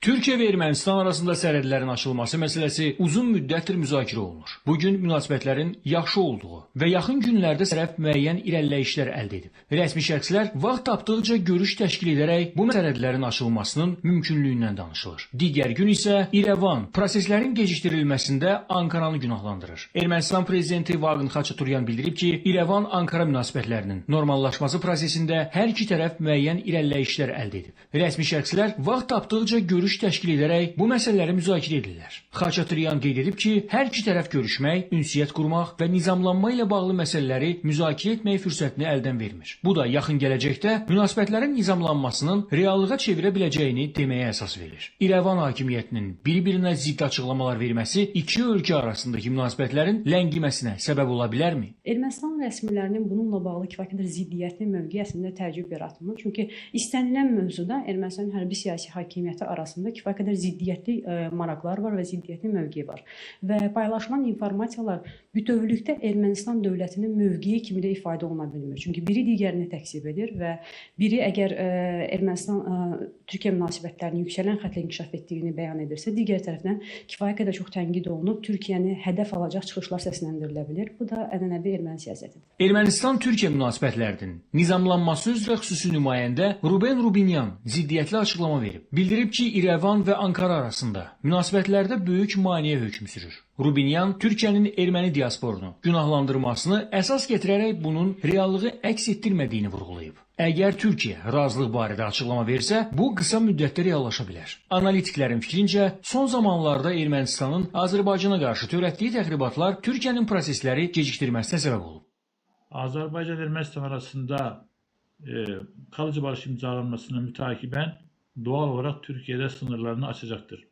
Türkiyə və Ermənistan arasında sərhədlərin açılması məsələsi uzun müddətdir müzakirə olunur. Bu gün münasibətlərin yaxşı olduğu və yaxın günlərdə tərəf müəyyən irəliləyişlər əldə edib. Rəsmi şəxslər vaxt tapdıqca görüş təşkil edərək bu sərhədlərin açılmasının mümkünlüyündən danışılır. Digər gün isə İrəvan proseslərin gecikdirilməsində Ankaranı günahlandırır. Ermənistan prezidenti Vaqin Xaçaturyan bildirib ki, İrəvan-Ankara münasibətlərinin normallaşması prosesində hər iki tərəf müəyyən irəliləyişlər əldə edib. Rəsmi şəxslər vaxt tapdıqca görüş təşkil edərək bu məsələləri müzakirə edirlər. Xaçaturyan qeyd edib ki, hər iki tərəf görüşmək, ünsiyyət qurmaq və nizamlanma ilə bağlı məsələləri müzakirə etmək fürsətini əldən vermir. Bu da yaxın gələcəkdə münasibətlərin nizamlanmasının reallığa çevirə biləcəyini deməyə əsas verir. İrəvan hakimiyyətinin bir-birinə zidd açıqlamalar verməsi iki ölkə arasındakı münasibətlərin ləngiməsinə səbəb ola bilərmi? Ermənistan rəsmilərinin bununla bağlı kifayət qədər ziddiyyətli mövqeyi əslində təəccüb yaratmır. Çünki istənilən mövzuda Ermənistan hərbi siyasi hakimiyyəti arasında kifayət qədər ziddiyyətli ə, maraqlar var və ziddiyyətli mövqeyi var. Və paylaşılan informasiyalar bütövlükdə Ermənistan dövlətinin mövqeyi kimi də ifadə oluna bilmir. Çünki biri digərini təksib edir və biri əgər ə, Ermənistan ə, Türkiyə münasibətlərinin yüksələn xəttlə inkişaf etdiyini bəyan edirsə, digər tərəfdən kifayət qədər çox tənqid olunub, Türkiyəni hədəf alacaq çıxışlar səsləndirilə bilər. Bu da ənənəvi erməni siyasətidir. Ermənistan-Türkiyə münasibətlərinin nizamlanması üzrə xüsusi nümayəndə Ruben Rubinyan ziddiyyətli açıqlama verib. Bildirib ki, İrəvan və Ankara arasında münasibətlərdə böyük maneə hökm sürür. Rubinyan Türkiyənin erməni diasporunu günahlandırmasını əsas gətirərək bunun reallığı əks etdirmədiyini vurğulayıb. Əgər Türkiyə razılıq barədə açıqlama versə, bu qısa müddətdə reallaşa bilər. Analitiklərin fikrincə, son zamanlarda Ermənistanın Azərbaycana qarşı törətdiyi təxribatlar Türkiyənin prosesləri gecikdirməsinə səbəb olub. Azərbaycan Ermənistan arasında e, kalıcı barış imzalanmasına mütakiben doğal olarak Türkiye'de sınırlarını açacaktır.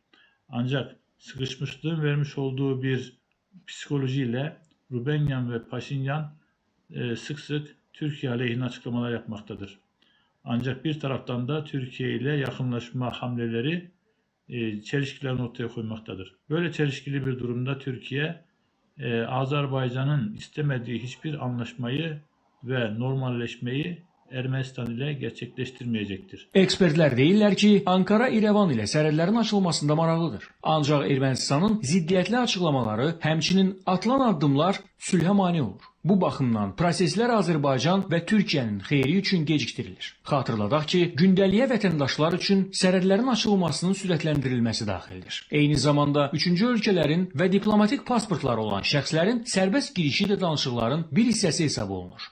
Ancak sıkışmışlığın vermiş olduğu bir psikolojiyle Rubenyan ve Paşinyan e, sık sık Türkiye aleyhine açıklamalar yapmaktadır. Ancak bir taraftan da Türkiye ile yakınlaşma hamleleri e, çelişkilerini ortaya koymaktadır. Böyle çelişkili bir durumda Türkiye e, Azerbaycan'ın istemediği hiçbir anlaşmayı ve normalleşmeyi Ermənistan ilə gerçekleştirmeyecektir. Ekspertlər deyirlər ki, Ankara İrəvan ilə sərhədlərin açılmasında maraqlıdır. Ancaq Ermənistanın ziddiyyətli açıqlamaları, həmçinin atılan addımlar sülhə mane olur. Bu baxımdan proseslər Azərbaycan və Türkiyənin xeyri üçün geciktirilir. Xatırladaq ki, gündəliyə vətəndaşlar üçün sərhədlərin açılmasının sürətləndirilməsi daxildir. Eyni zamanda üçüncü ölkələrin və diplomatik pasportları olan şəxslərin sərbəst girişi də danışıqların bir hissəsi hesab olunur.